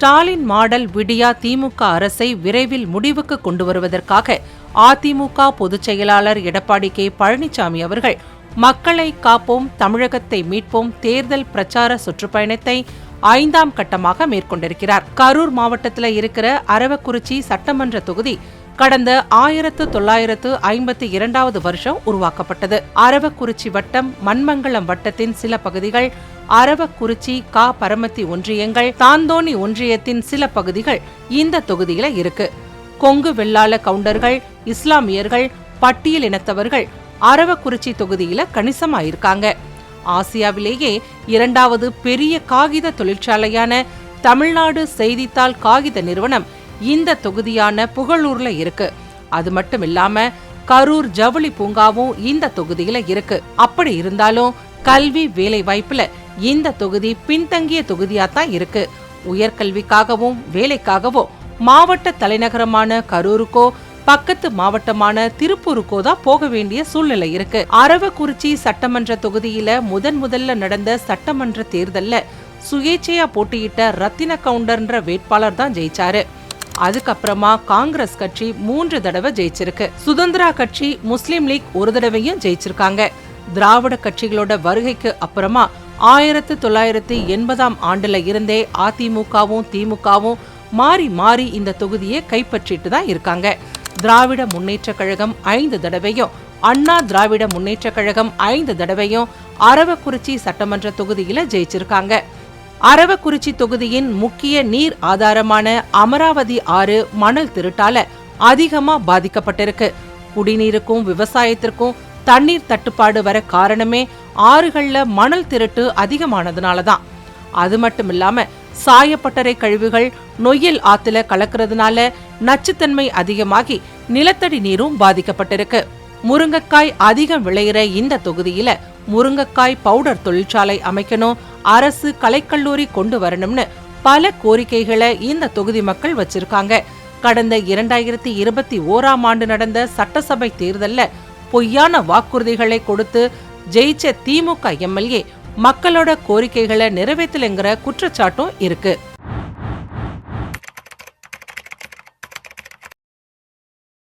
Stalin model விடியா திமுக அரசை விரைவில் முடிவுக்கு கொண்டு வருவதற்காக அதிமுக பொதுச் செயலாளர் எடப்பாடி கே. பழனிசாமி அவர்கள் மக்களை காப்போம் தமிழகத்தை மீட்போம் தேர்தல் பிரச்சார சுற்றுப்பயணத்தை ஐந்தாம் கட்டமாக மேற்கொண்டிருக்கிறார். கரூர் மாவட்டத்தில் இருக்கிற அரவக்குறிச்சி சட்டமன்ற தொகுதி கடந்த ஆயிரத்து தொள்ளாயிரத்து ஐம்பத்தி இரண்டாவது வருஷம் உருவாக்கப்பட்டது. அரவக்குறிச்சி வட்டம் மண்மங்கலம் வட்டத்தின் சில பகுதிகள் அரவக்குறிச்சி கா பரமத்தி ஒன்றியங்கள் தாந்தோணி ஒன்றியத்தின் சில பகுதிகள் இந்த தொகுதியில இருக்கு. கொங்கு வெள்ளாள கவுண்டர்கள் இஸ்லாமியர்கள் பட்டியல் இனத்தவர்கள் அரவக்குறிச்சி தொகுதியில கணிசமா இருக்காங்க ஆசியாவிலேயே இரண்டாவது பெரிய காகித தொழிற்சாலையான தமிழ்நாடு செய்தித்தாள் காகித நிறுவனம் இந்த தொகுதியான புகழூர்ல இருக்கு. அது மட்டும் இல்லாம கரூர் ஜவுளி பூங்காவும் இந்த தொகுதியில இருக்கு. அப்படி இருந்தாலும் கல்வி வேலை வாய்ப்புல இந்த தொகுதி பின்தங்கிய தொகுதியா தான் இருக்கு. உயர்கல்விக்காகவும் வேலைக்காகவும் மாவட்ட தலைநகரமான கரூருக்கோ பக்கத்து மாவட்டமான திருப்பூருக்கோ தான் போக வேண்டிய சூழ்நிலை இருக்கு. அரவக்குறிச்சி சட்டமன்ற தொகுதியில முதன் முதல்ல நடந்த சட்டமன்ற தேர்தல்ல சுயேட்சையா போட்டியிட்ட ரத்தின கவுண்டர்ன்ற வேட்பாளர் தான் ஜெயிச்சாரு. அதுக்கப்புறமா காங்கிரஸ் கட்சி மூன்று தடவை ஜெயிச்சிருக்கு. சுதந்திரா கட்சி முஸ்லீம் லீக் ஒரு தடவையும் ஜெயிச்சிருக்காங்க. திராவிட கட்சிகளோட வருகைக்கு அப்புறமா ஆயிரத்து தொள்ளாயிரத்தி எண்பதாம் ஆண்டுல இருந்தே அதிமுகவும் திமுகவும் மாறி மாறி இந்த தொகுதியை கைப்பற்றிட்டு தான் இருக்காங்க. திராவிட முன்னேற்ற கழகம் ஐந்து தடவையும் அண்ணா திராவிட முன்னேற்ற கழகம் ஐந்து தடவையும் அரவக்குறிச்சி சட்டமன்ற தொகுதியில ஜெயிச்சிருக்காங்க. அரவக்குறிச்சி தொகுதியின் முக்கிய நீர் ஆதாரமான அமராவதி ஆறு மணல் திருட்டால அதிகமா பாதிக்கப்பட்டிருக்கு. குடிநீருக்கும் விவசாயத்திற்கும் தண்ணீர் தட்டுப்பாடு வர காரணமே ஆறுகள்ல மணல் திருட்டு அதிகமானதுனால தான் அது மட்டும் இல்லாம சாயப்பட்டறை கழிவுகள் நொய்யல் ஆத்துல கலக்கிறதுனால நச்சுத்தன்மை அதிகமாகி நிலத்தடி நீரும் பாதிக்கப்பட்டிருக்கு. முருங்கைக்காய் அதிகம் விளையிற இந்த தொகுதியில முருங்கைக்காய் பவுடர் தொழிற்சாலை அமைக்கணும் அரசு கலைக்கல்லூரி கொண்டு வரணும்னு பல கோரிக்கைகளை இந்த தொகுதி மக்கள் வச்சிருக்காங்க. கடந்த இரண்டாயிரத்தி இருபத்தி ஓராம் ஆண்டு நடந்த சட்டசபை தேர்தல்ல பொய்யான வாக்குறுதிகளை கொடுத்து ஜெயிச்ச திமுக எம்எல்ஏ மக்களோட கோரிக்கைகளை நிறைவேற்றலைங்கிற குற்றச்சாட்டும் இருக்கு.